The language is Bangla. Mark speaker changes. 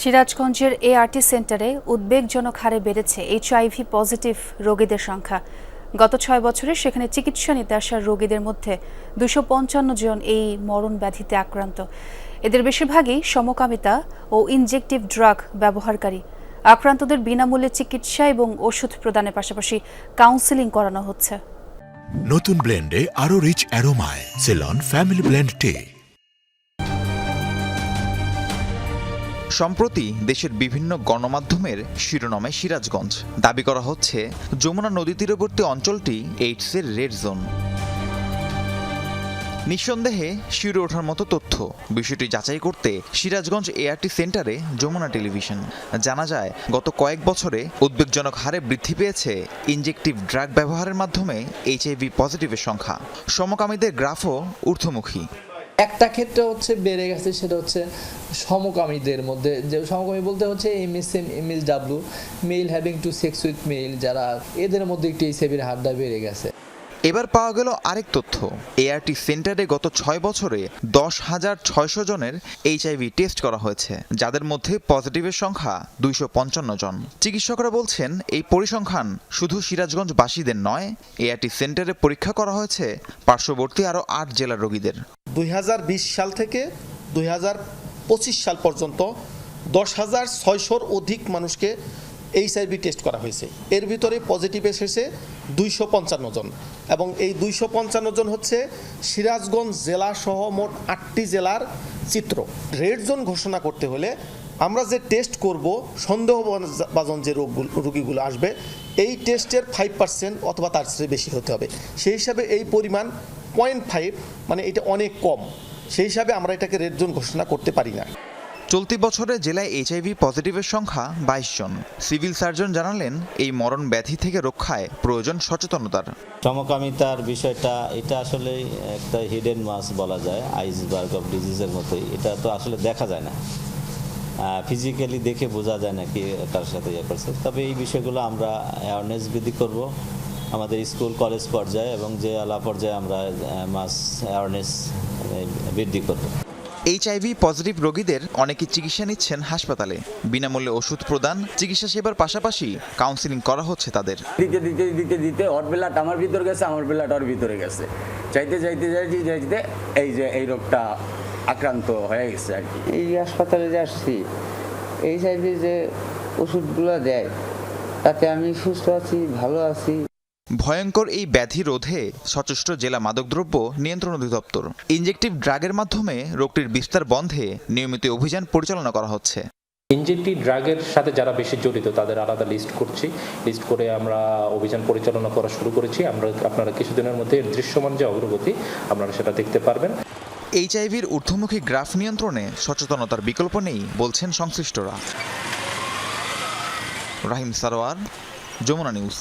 Speaker 1: সিরাজগঞ্জের এআরটি সেন্টারে উদ্বেগজনক হারে বেড়েছে এইচআইভি পজিটিভ রোগীদের সংখ্যা। গত ছয় বছরে সেখানে চিকিৎসা নিতে আসা রোগীদের মধ্যে দুশো পঞ্চান্ন জন এই মরণ ব্যাধিতে আক্রান্ত। এদের বেশিরভাগই সমকামিতা ও ইনজেকটিভ ড্রাগ ব্যবহারকারী। আক্রান্তদের বিনামূল্যে চিকিৎসা এবং ওষুধ প্রদানের পাশাপাশি কাউন্সেলিং করানো হচ্ছে।
Speaker 2: নতুন ব্লেন্ডে আরও rich অ্যারোমায়। Ceylon family blend tea.
Speaker 3: সম্প্রতি দেশের বিভিন্ন গণমাধ্যমের শিরোনামে সিরাজগঞ্জ। দাবি করা হচ্ছে, যমুনা নদী তীরবর্তী অঞ্চলটি এইডসের রেড জোন। নিঃসন্দেহে, শিউরে ওঠার মতো তথ্য। বিষয়টি যাচাই করতে সিরাজগঞ্জ এআরটি সেন্টারে যমুনা টেলিভিশন। জানা যায়, গত কয়েক বছরে উদ্বেগজনক হারে বৃদ্ধি পেয়েছে ইনজেকটিভ ড্রাগ ব্যবহারের মাধ্যমে এইচআইভি পজিটিভের সংখ্যা। সমকামীদের গ্রাফও ঊর্ধ্বমুখী।
Speaker 4: একটা ক্ষেত্রে হচ্ছে বেড়ে গেছে, সেটা হচ্ছে সমকামীদের মধ্যে। যে সমকামী বলতে হচ্ছে M S M M S W male having to sex with male যারা, এদের মধ্যে একটু এইচআইভির হারটা বেড়ে গেছে।
Speaker 3: এবার পাওয়া গেল আরেক তথ্য। এআরটি সেন্টারে গত ছয় বছরে দশ হাজার ছয়শো জনের এইচআইভি টেস্ট করা হয়েছে, যাদের মধ্যে পজিটিভের সংখ্যা দুইশো পঞ্চান্ন জন। চিকিৎসকরা বলছেন, এই পরিসংখ্যান শুধু সিরাজগঞ্জবাসীদের নয় এআরটি সেন্টারে পরীক্ষা করা হয়েছে পার্শ্ববর্তী আরও আট জেলার রোগীদের।
Speaker 5: দুই হাজার বিশ সাল থেকে দুই হাজার পঁচিশ সাল পর্যন্ত দশ হাজার ছয়শোর অধিক মানুষকে এইচআইভি টেস্ট করা হয়েছে। এর ভিতরে পজিটিভ এসেছে দুইশো পঞ্চান্ন জন এবং এই দুইশো পঞ্চান্ন জন হচ্ছে সিরাজগঞ্জ জেলা সহ মোট আটটি জেলার চিত্র। রেড জোন ঘোষণা করতে হলে আমরা যে টেস্ট করব, সন্দেহভাজন যে রোগগুলো, রুগীগুলো আসবে, এই টেস্টের ফাইভ পার্সেন্ট অথবা তার চেয়ে বেশি হতে হবে। সেই হিসাবে এই পরিমাণ পয়েন্ট ফাইভ মানে এটা অনেক কম। সেই হিসাবে আমরা এটাকে রেড জোন ঘোষণা করতে পারি না।
Speaker 3: চলতি বছরে জেলায় এইচআইভি পজিটিভের সংখ্যা বাইশ জন। সিভিল সার্জন জানালেন এই মরণ ব্যাধি থেকে রক্ষায় প্রয়োজন সচেতনতার।
Speaker 6: সমকামিতার বিষয়টা এটা আসলে একটা হিডেন মাস বলা যায় আইসবার্গ অফ ডিজিজের মতোই। এটা তো আসলে দেখা যায় না। ফিজিক্যালি দেখে বোঝা যায় না কি তার সাথে ইয়ে করছে। তবে এই বিষয়গুলো আমরা অ্যাওয়ারনেস বৃদ্ধি করব। আমাদের স্কুল কলেজ পর্যায়ে এবং যে আলা পর্যায়ে আমরা মাস অ্যাওয়ারনেস বৃদ্ধি করব।
Speaker 3: এইচআইভি পজিটিভ রোগীদের অনেকে চিকিৎসা নিচ্ছেন হাসপাতালে। বিনামূল্যে ওষুধ প্রদান চিকিৎসা সেবার পাশাপাশি কাউন্সিলিং করা হচ্ছে তাদের।
Speaker 7: দিতে দিতে দিতে দিতে ওর ব্লাড আমার ভিতরে গেছে আমার ব্লাড ওর ভিতরে গেছে। চাইতে চাইতে চাইতে চাইতে এই যে এই রোগটা আক্রান্ত হয়ে গেছে আর কি।
Speaker 8: এই হাসপাতালে যে আসছি এই সাইডে যে ওষুধগুলো দেয় তাতে আমি সুস্থ আছি ভালো আছি।
Speaker 3: ভয়ঙ্কর এই ব্যাধি রোধে সচেষ্ট জেলা মাদকদ্রব্য নিয়ন্ত্রণ অধিদপ্তর। ইনজেকটিভ ড্রাগের মাধ্যমে রোগটির বিস্তার বন্ধে নিয়মিত অভিযান পরিচালনা করা হচ্ছে।
Speaker 9: ইনজেক্টিভ ড্রাগের সাথে যারা বেশি জড়িত তাদের আলাদা লিস্ট করছি। লিস্ট করে আমরা অভিযান পরিচালনা করা শুরু করেছি। আমরা আপনারা কিছুদিনের মধ্যে দৃশ্যমান যে অগ্রগতি আপনারা সেটা দেখতে পারবেন।
Speaker 3: এইচআইভির ঊর্ধ্বমুখী গ্রাফ নিয়ন্ত্রণে সচেতনতার বিকল্প নেই বলছেন সংশ্লিষ্টরা। রাহিম সারোয়ার যমুনা নিউজ।